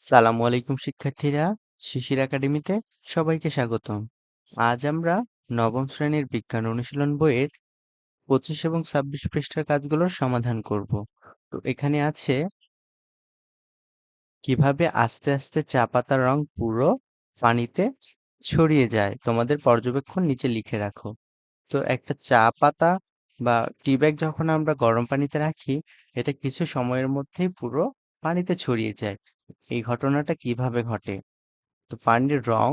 সালামু আলাইকুম শিক্ষার্থীরা, শিশির একাডেমিতে সবাইকে স্বাগতম। আজ আমরা নবম শ্রেণির বিজ্ঞান অনুশীলন বইয়ের পঁচিশ এবং ছাব্বিশ পৃষ্ঠার কাজগুলোর সমাধান করব। তো এখানে আছে কীভাবে আস্তে আস্তে চা পাতার রং পুরো পানিতে ছড়িয়ে যায়, তোমাদের পর্যবেক্ষণ নিচে লিখে রাখো। তো একটা চা পাতা বা টি ব্যাগ যখন আমরা গরম পানিতে রাখি, এটা কিছু সময়ের মধ্যেই পুরো পানিতে ছড়িয়ে যায়। এই ঘটনাটা কীভাবে ঘটে? তো পানির রং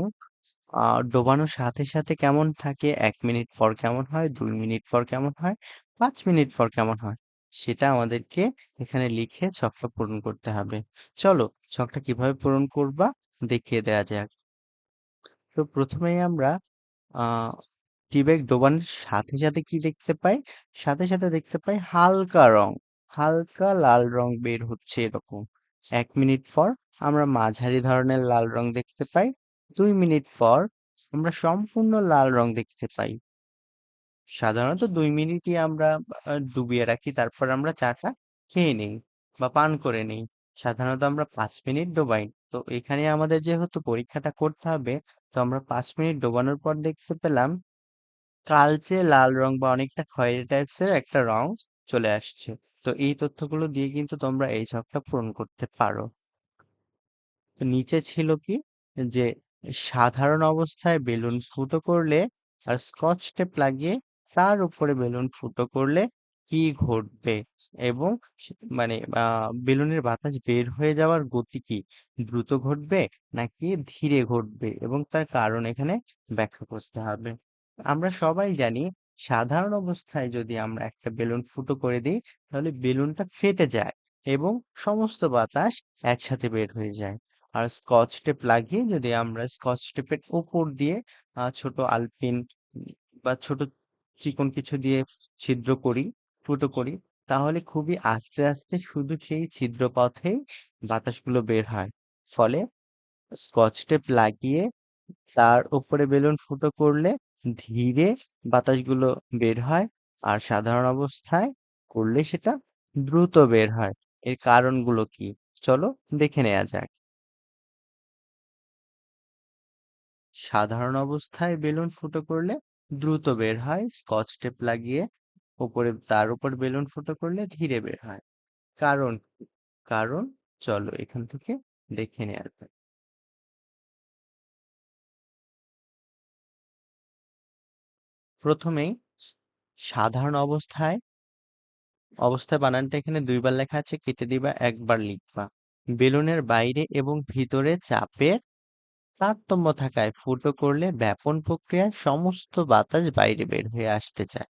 ডোবানোর সাথে সাথে কেমন থাকে? এক মিনিট পর কেমন হয়? দুই মিনিট পর কেমন হয়? পাঁচ মিনিট পর কেমন হয়? সেটা আমাদেরকে এখানে লিখে ছকটা পূরণ করতে হবে। চলো ছকটা কীভাবে পূরণ করবা দেখিয়ে দেওয়া যাক। তো প্রথমেই আমরা আহ টি ডোবানোর সাথে সাথে কি দেখতে পাই? সাথে সাথে দেখতে পাই হালকা রং। হালকা লাল রং বের হচ্ছে এরকম। এক মিনিট পর আমরা মাঝারি ধরনের লাল রং দেখতে পাই, দুই মিনিট পর আমরা সম্পূর্ণ লাল রং দেখতে পাই। সাধারণত দুই মিনিটই আমরা ডুবিয়ে রাখি, তারপর আমরা চাটা খেয়ে নিই বা পান করে নিই। সাধারণত আমরা পাঁচ মিনিট ডোবাই। তো এখানে আমাদের যেহেতু পরীক্ষাটা করতে হবে, তো আমরা পাঁচ মিনিট ডোবানোর পর দেখতে পেলাম, কালচে লাল রং বা অনেকটা খয়েরি টাইপসের একটা রং চলে আসছে। তো এই তথ্যগুলো দিয়ে কিন্তু তোমরা এই ছকটা পূরণ করতে পারো। নিচে ছিল কি? যে সাধারণ অবস্থায় বেলুন ফুটো করলে আর স্কচ টেপ লাগিয়ে তার উপরে বেলুন ফুটো করলে কি ঘটবে? এবং মানে বেলুনের বাতাস বের হয়ে যাওয়ার গতি কি? দ্রুত ঘটবে নাকি ধীরে ঘটবে? এবং তার কারণ এখানে ব্যাখ্যা করতে হবে। আমরা সবাই জানি সাধারণ অবস্থায় যদি আমরা একটা বেলুন ফুটো করে দিই, তাহলে বেলুনটা ফেটে যায় এবং সমস্ত বাতাস একসাথে বের হয়ে যায়। আর স্কচ টেপ লাগিয়ে যদি আমরা স্কচ টেপের উপর দিয়ে ছোট আলপিন বা ছোট চিকন কিছু দিয়ে ছিদ্র করি, ফুটো করি, তাহলে খুবই আস্তে আস্তে শুধু সেই ছিদ্র পথেই বাতাসগুলো বের হয়। ফলে স্কচ টেপ লাগিয়ে তার উপরে বেলুন ফুটো করলে ধীরে বাতাসগুলো বের হয় আর সাধারণ অবস্থায় করলে সেটা দ্রুত বের হয়। এর কারণগুলো কি? চলো দেখে নেওয়া যাক। সাধারণ অবস্থায় বেলুন ফুটো করলে দ্রুত বের হয়, স্কচ টেপ লাগিয়ে উপরে তার উপর বেলুন ফুটো করলে ধীরে বের হয়। কারণ কারণ, চলো এখান থেকে দেখে নেওয়া যাক। প্রথমেই সাধারণ অবস্থায় অবস্থায় বানানটা এখানে দুইবার লেখা আছে, কেটে দিবা, একবার লিখবা। বেলুনের বাইরে এবং ভিতরে চাপের তারতম্য থাকায় ফুটো করলে ব্যাপন প্রক্রিয়ায় সমস্ত বাতাস বাইরে বের হয়ে আসতে চায়।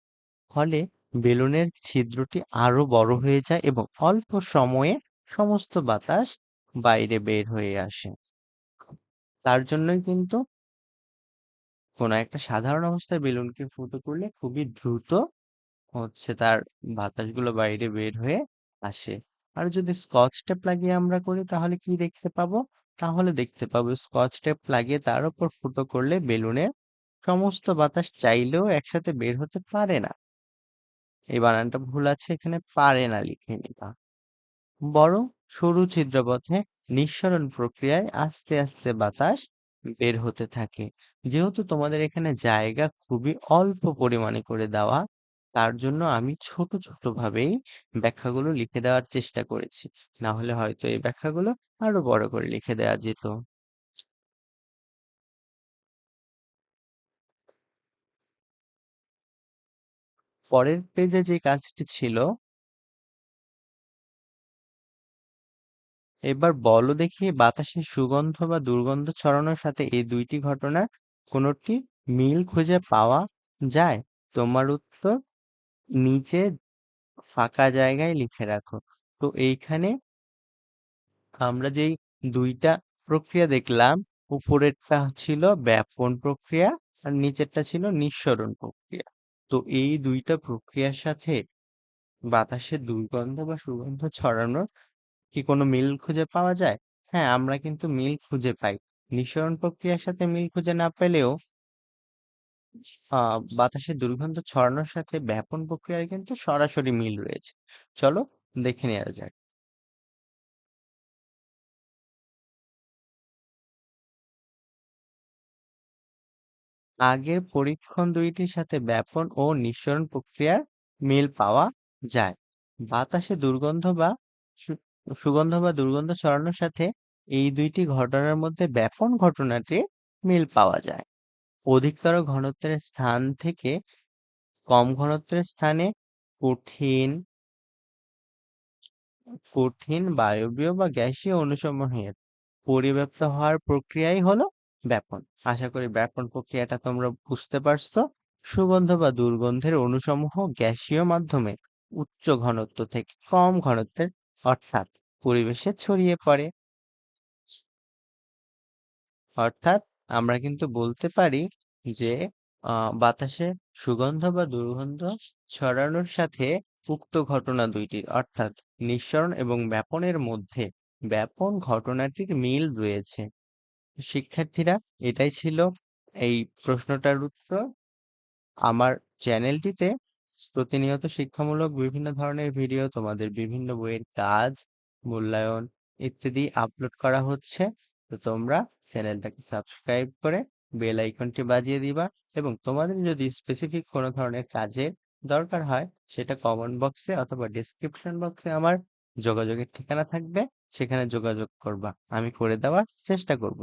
ফলে বেলুনের ছিদ্রটি আরও বড় হয়ে যায় এবং অল্প সময়ে সমস্ত বাতাস বাইরে বের হয়ে আসে। তার জন্যই কিন্তু কোনো একটা সাধারণ অবস্থায় বেলুনকে ফুটো করলে খুবই দ্রুত হচ্ছে তার বাতাসগুলো বাইরে বের হয়ে আসে। আর যদি স্কচ টেপ লাগিয়ে আমরা করি তাহলে কি দেখতে পাবো? তাহলে দেখতে পাবো স্কচ টেপ লাগিয়ে তার উপর ফুটো করলে বেলুনে সমস্ত বাতাস চাইলেও একসাথে বের হতে পারে না। এই বানানটা ভুল আছে, এখানে পারে না লিখে নিবা। বরং সরু ছিদ্রপথে নিঃসরণ প্রক্রিয়ায় আস্তে আস্তে বাতাস বের হতে থাকে। যেহেতু তোমাদের এখানে জায়গা খুবই অল্প পরিমাণে করে দেওয়া, তার জন্য আমি ছোট ছোট ভাবেই ব্যাখ্যাগুলো লিখে দেওয়ার চেষ্টা করেছি। না হলে হয়তো এই ব্যাখ্যাগুলো আরও বড় করে লিখে দেওয়া যেত। পরের পেজে যে কাজটি ছিল এবার বলো দেখি বাতাসে সুগন্ধ বা দুর্গন্ধ ছড়ানোর সাথে এই দুইটি ঘটনার কোনোটি মিল খুঁজে পাওয়া যায়? তোমার উত্তর নিচে ফাঁকা জায়গায় লিখে রাখো। তো এইখানে আমরা যেই দুইটা প্রক্রিয়া দেখলাম, উপরেরটা ছিল ব্যাপন প্রক্রিয়া আর নিচেরটা ছিল নিঃসরণ প্রক্রিয়া। তো এই দুইটা প্রক্রিয়ার সাথে বাতাসের দুর্গন্ধ বা সুগন্ধ ছড়ানোর কি কোনো মিল খুঁজে পাওয়া যায়? হ্যাঁ, আমরা কিন্তু মিল খুঁজে পাই। নিঃসরণ প্রক্রিয়ার সাথে মিল খুঁজে না পেলেও বাতাসে দুর্গন্ধ ছড়ানোর সাথে ব্যাপন প্রক্রিয়ার কিন্তু সরাসরি মিল রয়েছে। চলো দেখে নেওয়া যাক। আগের পরীক্ষণ দুইটির সাথে ব্যাপন ও নিঃসরণ প্রক্রিয়ার মিল পাওয়া যায়। বাতাসে দুর্গন্ধ বা সুগন্ধ বা দুর্গন্ধ ছড়ানোর সাথে এই দুইটি ঘটনার মধ্যে ব্যাপন ঘটনাটি মিল পাওয়া যায়। অধিকতর ঘনত্বের স্থান থেকে কম ঘনত্বের স্থানে কঠিন কঠিন বায়বীয় বা গ্যাসীয় অনুসমূহের পরিব্যাপ্ত হওয়ার প্রক্রিয়াই হলো ব্যাপন। আশা করি ব্যাপন প্রক্রিয়াটা তোমরা বুঝতে পারছ। সুগন্ধ বা দুর্গন্ধের অনুসমূহ গ্যাসীয় মাধ্যমে উচ্চ ঘনত্ব থেকে কম ঘনত্বের, অর্থাৎ পরিবেশে ছড়িয়ে পড়ে। অর্থাৎ আমরা কিন্তু বলতে পারি যে বাতাসে সুগন্ধ বা দুর্গন্ধ ছড়ানোর সাথে উক্ত ঘটনা দুইটির অর্থাৎ নিঃসরণ এবং ব্যাপনের মধ্যে ব্যাপন ঘটনাটির মিল রয়েছে। শিক্ষার্থীরা, এটাই ছিল এই প্রশ্নটার উত্তর। আমার চ্যানেলটিতে প্রতিনিয়ত শিক্ষামূলক বিভিন্ন ধরনের ভিডিও, তোমাদের বিভিন্ন বইয়ের কাজ মূল্যায়ন ইত্যাদি আপলোড করা হচ্ছে। তো তোমরা চ্যানেলটাকে সাবস্ক্রাইব করে বেল আইকনটি বাজিয়ে দিবা এবং তোমাদের যদি স্পেসিফিক কোনো ধরনের কাজের দরকার হয়, সেটা কমেন্ট বক্সে অথবা ডিসক্রিপশন বক্সে আমার যোগাযোগের ঠিকানা থাকবে, সেখানে যোগাযোগ করবা। আমি করে দেওয়ার চেষ্টা করব।